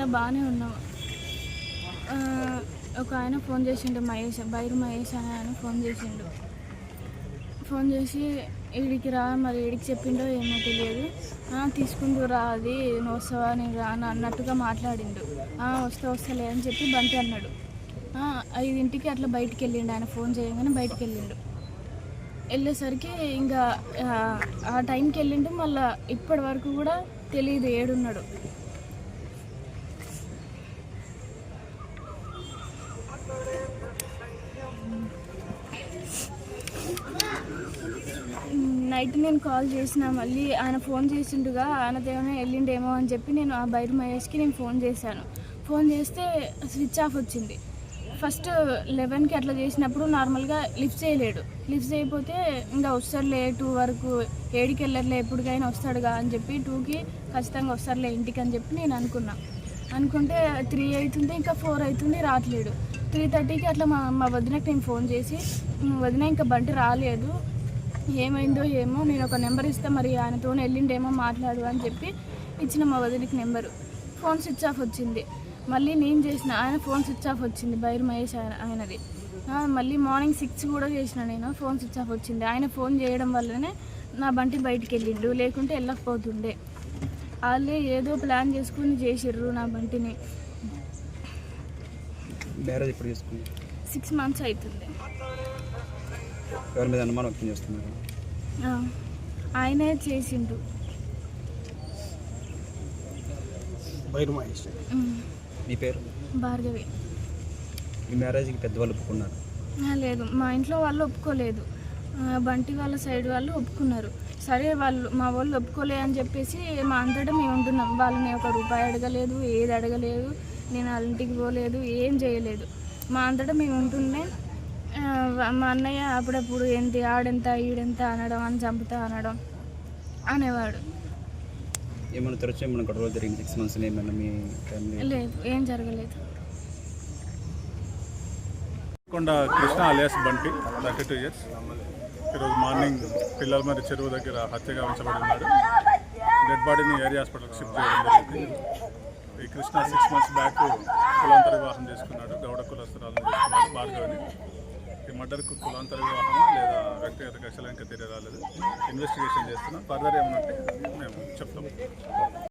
నిన్న బాగానే ఉన్నాం ఒక ఆయన ఫోన్ చేసిండు మహేష్ బైరు మహేష్ అని ఆయన ఫోన్ చేసిండు. ఫోన్ చేసి ఈడికి రా మరి ఈడికి చెప్పిండో ఏమో తెలియదు. తీసుకుంటూ రా అది వస్తావా నేను రా అని అన్నట్టుగా మాట్లాడిండు. వస్తా వస్తాలే అని చెప్పి బంతి అన్నాడు. ఐదింటికి అట్లా బయటికి వెళ్ళిండు ఆయన ఫోన్ చేయగానే బయటికి వెళ్ళిండు. వెళ్ళేసరికి ఇంకా ఆ టైంకి వెళ్ళిండు మళ్ళీ ఇప్పటి వరకు కూడా తెలియదు ఏడున్నాడు. నైట్ నేను కాల్ చేసిన మళ్ళీ ఆయన ఫోన్ చేసిండుగా ఆయనదేమైనా వెళ్ళిండేమో అని చెప్పి నేను ఆ బయట మహేష్కి నేను ఫోన్ చేశాను. ఫోన్ చేస్తే స్విచ్ ఆఫ్ వచ్చింది. ఫస్ట్ లెవెన్కి అట్లా చేసినప్పుడు నార్మల్గా లిఫ్ట్ చేయలేడు. లిఫ్ట్ చేయకపోతే ఇంకా వస్తారులే టూ వరకు ఏడికి వెళ్ళర్లే ఎప్పటికైనా వస్తాడుగా అని చెప్పి టూకి ఖచ్చితంగా వస్తారులే ఇంటికి అని చెప్పి నేను అనుకున్నా. అనుకుంటే త్రీ అవుతుంది ఇంకా ఫోర్ అవుతుంది రావట్లేడు త్రీ థర్టీకి అట్లా మా మా వదినకి నేను ఫోన్ చేసి వదిన ఇంకా బండి రాలేదు. ఏమైందో ఏమో నేను ఒక నెంబర్ ఇస్తే మరి ఆయనతో వెళ్ళిండేమో మాట్లాడు అని చెప్పి ఇచ్చిన మా వదిలికి నెంబరు ఫోన్ స్విచ్ ఆఫ్ వచ్చింది మళ్ళీ నేను చేసిన ఆయన ఫోన్ స్విచ్ ఆఫ్ వచ్చింది బైర్ మహేష్ ఆయన ఆయనది మళ్ళీ మార్నింగ్ సిక్స్ కూడా చేసిన నేను ఫోన్ స్విచ్ ఆఫ్ వచ్చింది ఆయన ఫోన్ చేయడం వల్లనే నా బంటి బయటికి వెళ్ళిండు లేకుంటే వెళ్ళకపోతుండే వాళ్ళే ఏదో ప్లాన్ చేసుకుని చేసిర్రు నా బంటిని సిక్స్ మంత్స్ అవుతుంది ఎవరి మీద అనుమానం వ్యక్తం చేస్తున్నారు? ఆ, ఆయనే చేసిండు. బైరు మహేష్. ఉమ్, మీ పేరు? భార్గవి. మీ మ్యారేజ్కి పెద్దవాళ్ళు ఒప్పుకున్నారు? ఆ, లేదు. మా ఇంట్లో వాళ్ళు ఒప్పుకోలేదు. బంటి వాళ్ళ సైడ్ వాళ్ళు ఒప్పుకున్నారు. సరే వాళ్ళు మా వాళ్ళు ఒప్పుకోలే అని చెప్పేసి మా అంతటా మేము ఉంటున్నాం. వాళ్ళని ఒక రూపాయి అడగలేదు ఏది అడగలేదు నేను వాళ్ళ ఇంటికి పోలేదు ఏం చేయలేదు. మా అంతటా మేము ఉంటుండే మా అన్నయ్య అప్పుడప్పుడు ఏంటి ఆడెంత ఈడెంత అనడం అని చంపుతా అనడం అనేవాడు. ఏమైనా తరచు ఏమైనా గొడవలు జరిగింది సిక్స్ మంత్స్ ఏమైనా మీ ఫ్యామిలీ లేదు ఏం జరగలేదు. Konda Krishna alias Bunty thirty two years ఈరోజు మార్నింగ్ పిల్లల మరి చెరువు దగ్గర హత్య గావించబడి ఉన్నాడు. డెడ్ బాడీని ఏరియా హాస్పిటల్కి షిఫ్ట్ చేయడం జరిగింది. ఈ కృష్ణ సిక్స్ మంత్స్ బ్యాక్ కులాంతర వివాహం చేసుకున్నాడు గౌడ కులస్తురాలను చేసుకున్నాడు భార్గవిని ఈ మర్డర్కు కులాంతర వివాహమా లేదా వ్యక్తిగత కక్షలు ఇంకా తెలియరాలేదు ఇన్వెస్టిగేషన్ చేస్తున్నాం. ఫర్దర్ ఏమన్నట్టు మేము చెప్తాం.